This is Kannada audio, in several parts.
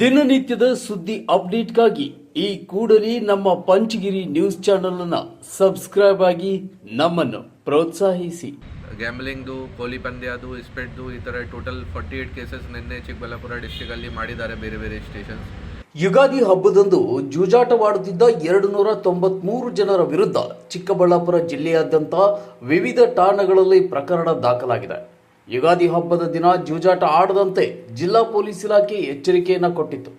ದಿನನಿತ್ಯದ ಸುದ್ದಿ ಅಪ್ಡೇಟ್ಗಾಗಿ ಈ ಕೂಡಲೇ ನಮ್ಮ ಪಂಚಗಿರಿ ನ್ಯೂಸ್ ಚಾನೆಲ್ ಅನ್ನ ಸಬ್ಸ್ಕ್ರೈಬ್ ಆಗಿ ನಮ್ಮನ್ನು ಪ್ರೋತ್ಸಾಹಿಸಿ. ಗ್ಯಾಮ್ಲಿಂಗ್ದು ಕೋಲಿ ಪಂದ್ಯದು ಇಸ್ಪೆಟ್ದು ಈ ಥರ ಟೋಟಲ್ ಫಾರ್ಟಿ ಏಟ್ ಕೇಸಸ್ ನಿನ್ನೆ ಚಿಕ್ಕಬಳ್ಳಾಪುರ ಡಿಸ್ಟಿಕಲ್ಲಿ ಮಾಡಿದ್ದಾರೆ ಬೇರೆ ಬೇರೆ ಸ್ಟೇಷನ್ಸ್ ಯುಗಾದಿ ಹಬ್ಬದಂದು ಜೂಜಾಟವಾಡುತ್ತಿದ್ದ ಎರಡು ನೂರ ತೊಂಬತ್ಮೂರು ಜನರ ವಿರುದ್ಧ ಚಿಕ್ಕಬಳ್ಳಾಪುರ ಜಿಲ್ಲೆಯಾದ್ಯಂತ ವಿವಿಧ ಠಾಣೆಗಳಲ್ಲಿ ಪ್ರಕರಣ ದಾಖಲಾಗಿದೆ. ಯುಗಾದಿ ಹಬ್ಬದ ದಿನ ಜೂಜಾಟ ಆಡದಂತೆ ಜಿಲ್ಲಾ ಪೊಲೀಸ್ ಇಲಾಖೆ ಎಚ್ಚರಿಕೆಯನ್ನು ಕೊಟ್ಟಿತ್ತು.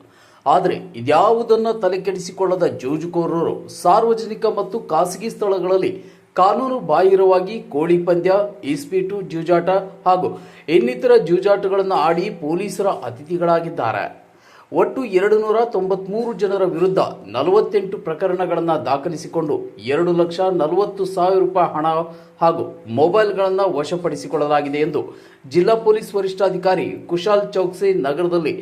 ಆದರೆ ಇದ್ಯಾವುದನ್ನು ತಲೆಕೆಡಿಸಿಕೊಳ್ಳದ ಜೂಜುಕೋರರು ಸಾರ್ವಜನಿಕ ಮತ್ತು ಖಾಸಗಿ ಸ್ಥಳಗಳಲ್ಲಿ ಕಾನೂನು ಬಾಹಿರವಾಗಿ ಕೋಳಿ ಪಂದ್ಯ ಈಸ್ಪೀಟು ಜೂಜಾಟ ಹಾಗೂ ಇನ್ನಿತರ ಜೂಜಾಟಗಳನ್ನು ಆಡಿ ಪೊಲೀಸರ ಅತಿಥಿಗಳಾಗಿದ್ದಾರೆ. ಒಟ್ಟು ಎರಡು ನೂರ ತೊಂಬತ್ಮೂರು ಜನರ ವಿರುದ್ಧ ನಲವತ್ತೆಂಟು ಪ್ರಕರಣಗಳನ್ನು ದಾಖಲಿಸಿಕೊಂಡು ಎರಡು ಲಕ್ಷ ನಲವತ್ತು ಸಾವಿರ ರೂಪಾಯಿ ಹಣ ಹಾಗೂ ಮೊಬೈಲ್ಗಳನ್ನು ವಶಪಡಿಸಿಕೊಳ್ಳಲಾಗಿದೆ ಎಂದು ಜಿಲ್ಲಾ ಪೊಲೀಸ್ ವರಿಷ್ಠಾಧಿಕಾರಿ ಕುಶಾಲ್ ಚೌಕ್ಸಿ ನಗರದಲ್ಲಿ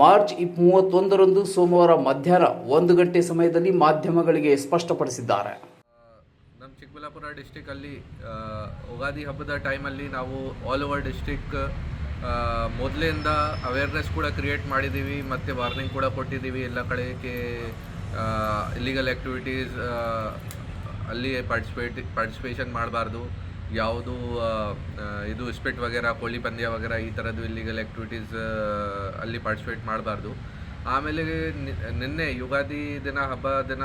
ಮಾರ್ಚ್ ಮೂವತ್ತೊಂದರಂದು ಸೋಮವಾರ ಮಧ್ಯಾಹ್ನ ಒಂದು ಗಂಟೆ ಸಮಯದಲ್ಲಿ ಮಾಧ್ಯಮಗಳಿಗೆ ಸ್ಪಷ್ಟಪಡಿಸಿದ್ದಾರೆ. ನಮ್ಮ ಚಿಕ್ಕಬಳ್ಳಾಪುರ ಡಿಸ್ಟಿಕಲ್ಲಿ ಯುಗಾದಿ ಹಬ್ಬದ ಟೈಮಲ್ಲಿ ನಾವು ಆಲ್ ಓವರ್ ಡಿಸ್ಟಿಕ್ ಮೊದಲಿಂದ ಅವೇರ್ನೆಸ್ ಕೂಡ ಕ್ರಿಯೇಟ್ ಮಾಡಿದ್ದೀವಿ ಮತ್ತು ವಾರ್ನಿಂಗ್ ಕೂಡ ಕೊಟ್ಟಿದ್ದೀವಿ ಎಲ್ಲ ಕಡೆಗೆ ಇಲ್ಲಿಗಲ್ ಆ್ಯಕ್ಟಿವಿಟೀಸ್ ಅಲ್ಲಿ ಪಾರ್ಟಿಸಿಪೇಟ್ ಪಾರ್ಟಿಸಿಪೇಷನ್ ಮಾಡಬಾರ್ದು. ಯಾವುದು ಇದು ಇಸ್ಪೆಟ್ ವಗೇರ, ಕೋಳಿ ಪಂದ್ಯ ವಗೇರ ಈ ಥರದ್ದು ಇಲ್ಲಿಗಲ್ ಆ್ಯಕ್ಟಿವಿಟೀಸ್ ಅಲ್ಲಿ ಪಾರ್ಟಿಸಿಪೇಟ್ ಮಾಡಬಾರ್ದು. ಆಮೇಲೆ ನಿನ್ನೆ ಯುಗಾದಿ ದಿನ, ಹಬ್ಬ ದಿನ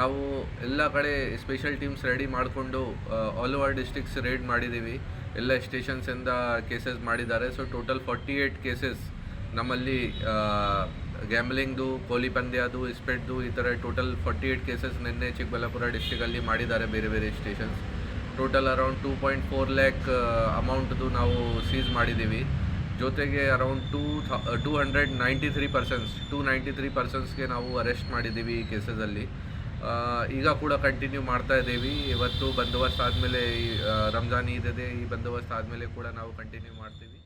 ನಾವು ಎಲ್ಲ ಕಡೆ ಸ್ಪೆಷಲ್ ಟೀಮ್ಸ್ ರೆಡಿ ಮಾಡಿಕೊಂಡು ಆಲ್ ಓವರ್ ಡಿಸ್ಟಿಕ್ಸ್ ರೇಡ್ ಮಾಡಿದ್ದೀವಿ ಎಲ್ಲ ಸ್ಟೇಷನ್ಸಿಂದ ಕೇಸಸ್ ಮಾಡಿದ್ದಾರೆ. So total forty eight cases ನಮ್ಮಲ್ಲಿ ಗ್ಯಾಮ್ಲಿಂಗ್ದು ಕೋಲಿ ಪಂದ್ಯದು ಇಸ್ಪೆಟ್ದು ಈ ಥರ ಟೋಟಲ್ ಫಾರ್ಟಿ ಏಯ್ಟ್ ಕೇಸಸ್ ನಿನ್ನೆ ಚಿಕ್ಕಬಳ್ಳಾಪುರ ಡಿಸ್ಟಿಕಲ್ಲಿ ಮಾಡಿದ್ದಾರೆ ಬೇರೆ ಬೇರೆ stations total around two point four lakh ಅಮೌಂಟ್ದು ನಾವು ಸೀಸ್ ಮಾಡಿದ್ದೀವಿ ಜೊತೆಗೆ around two two hundred ninety three persons two ninety three ಪರ್ಸನ್ಸ್ಗೆ ನಾವು ಅರೆಸ್ಟ್ ಮಾಡಿದ್ದೀವಿ ಈ ಕೇಸಸಲ್ಲಿ ಈಗ ಕೂಡ ಕಂಟಿನ್ಯೂ ಮಾಡ್ತಾ ಇದ್ದೀವಿ. ಇವತ್ತು ಬಂದೋಬಸ್ತ್ ಆದಮೇಲೆ ರಂಜಾನ್ ಈದ್ ಇದೆ. ಈ ಬಂದೋಬಸ್ತ್ ಆದಮೇಲೆ ಕೂಡ ನಾವು ಕಂಟಿನ್ಯೂ ಮಾಡ್ತೀವಿ.